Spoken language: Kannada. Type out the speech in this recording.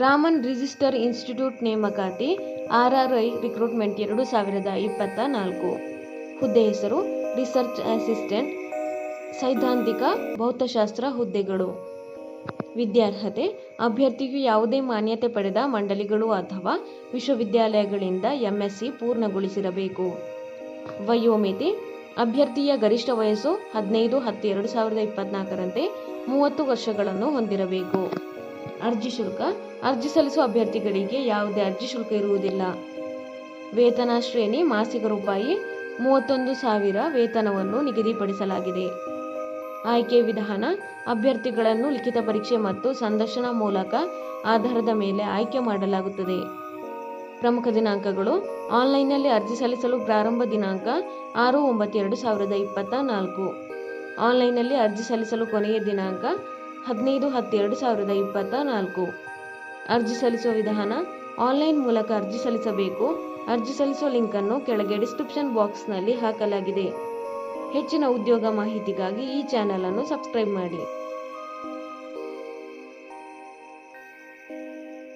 ರಾಮನ್ ರಿಜಿಸ್ಟರ್ ಇನ್ಸ್ಟಿಟ್ಯೂಟ್ ನೇಮಕಾತಿ ಆರ್ ಆರ್ ಐ ರಿಕ್ರೂಟ್ಮೆಂಟ್ ಎರಡು ಸಾವಿರದ ಇಪ್ಪತ್ತ ನಾಲ್ಕು. ಹುದ್ದೆ ಹೆಸರು ರಿಸರ್ಚ್ ಅಸಿಸ್ಟೆಂಟ್, ಸೈದ್ಧಾಂತಿಕ ಭೌತಶಾಸ್ತ್ರ ಹುದ್ದೆಗಳು. ವಿದ್ಯಾರ್ಹತೆ, ಅಭ್ಯರ್ಥಿಯು ಯಾವುದೇ ಮಾನ್ಯತೆ ಪಡೆದ ಮಂಡಳಿಗಳು ಅಥವಾ ವಿಶ್ವವಿದ್ಯಾಲಯಗಳಿಂದ ಎಂಎಸ್ಸಿ ಪೂರ್ಣಗೊಳಿಸಿರಬೇಕು. ವಯೋಮಿತಿ, ಅಭ್ಯರ್ಥಿಯ ಗರಿಷ್ಠ ವಯಸ್ಸು ಹದಿನೈದು ಹತ್ತು ಎರಡು ಸಾವಿರದ ಇಪ್ಪತ್ನಾಲ್ಕರಂತೆ ಮೂವತ್ತು ವರ್ಷಗಳನ್ನು ಹೊಂದಿರಬೇಕು. ಅರ್ಜಿ ಶುಲ್ಕ. ಅರ್ಜಿ ಸಲ್ಲಿಸುವ ಅಭ್ಯರ್ಥಿಗಳಿಗೆ ಯಾವುದೇ ಅರ್ಜಿ ಶುಲ್ಕ ಇರುವುದಿಲ್ಲ. ವೇತನ ಶ್ರೇಣಿ ಮಾಸಿಕ ರೂಪಾಯಿ ಮೂವತ್ತೊಂದು ಸಾವಿರ ವೇತನವನ್ನು ನಿಗದಿಪಡಿಸಲಾಗಿದೆ. ಆಯ್ಕೆ ವಿಧಾನ, ಅಭ್ಯರ್ಥಿಗಳನ್ನು ಲಿಖಿತ ಪರೀಕ್ಷೆ ಮತ್ತು ಸಂದರ್ಶನ ಮೂಲಕ ಆಧಾರದ ಮೇಲೆ ಆಯ್ಕೆ ಮಾಡಲಾಗುತ್ತದೆ. ಪ್ರಮುಖ ದಿನಾಂಕಗಳು, ಆನ್ಲೈನ್ನಲ್ಲಿ ಅರ್ಜಿ ಸಲ್ಲಿಸಲು ಪ್ರಾರಂಭ ದಿನಾಂಕ ಆರು ಒಂಬತ್ತು ಎರಡು ಸಾವಿರದ ಇಪ್ಪತ್ತ ನಾಲ್ಕು. ಆನ್ಲೈನ್ನಲ್ಲಿ ಅರ್ಜಿ ಸಲ್ಲಿಸಲು ಕೊನೆಯ ದಿನಾಂಕ ಹದಿನೈದು ಹತ್ತು ಎರಡು ಸಾವಿರದ ಇಪ್ಪತ್ತ ನಾಲ್ಕು. ಅರ್ಜಿ ಸಲ್ಲಿಸುವ ವಿಧಾನ, ಆನ್ಲೈನ್ ಮೂಲಕ ಅರ್ಜಿ ಸಲ್ಲಿಸಬೇಕು. ಅರ್ಜಿ ಸಲ್ಲಿಸುವ ಲಿಂಕನ್ನು ಕೆಳಗೆ ಡಿಸ್ಕ್ರಿಪ್ಷನ್ ಬಾಕ್ಸ್ನಲ್ಲಿ ಹಾಕಲಾಗಿದೆ. ಹೆಚ್ಚಿನ ಉದ್ಯೋಗ ಮಾಹಿತಿಗಾಗಿ ಈ ಚಾನೆಲ್ ಅನ್ನು ಸಬ್ಸ್ಕ್ರೈಬ್ ಮಾಡಿ.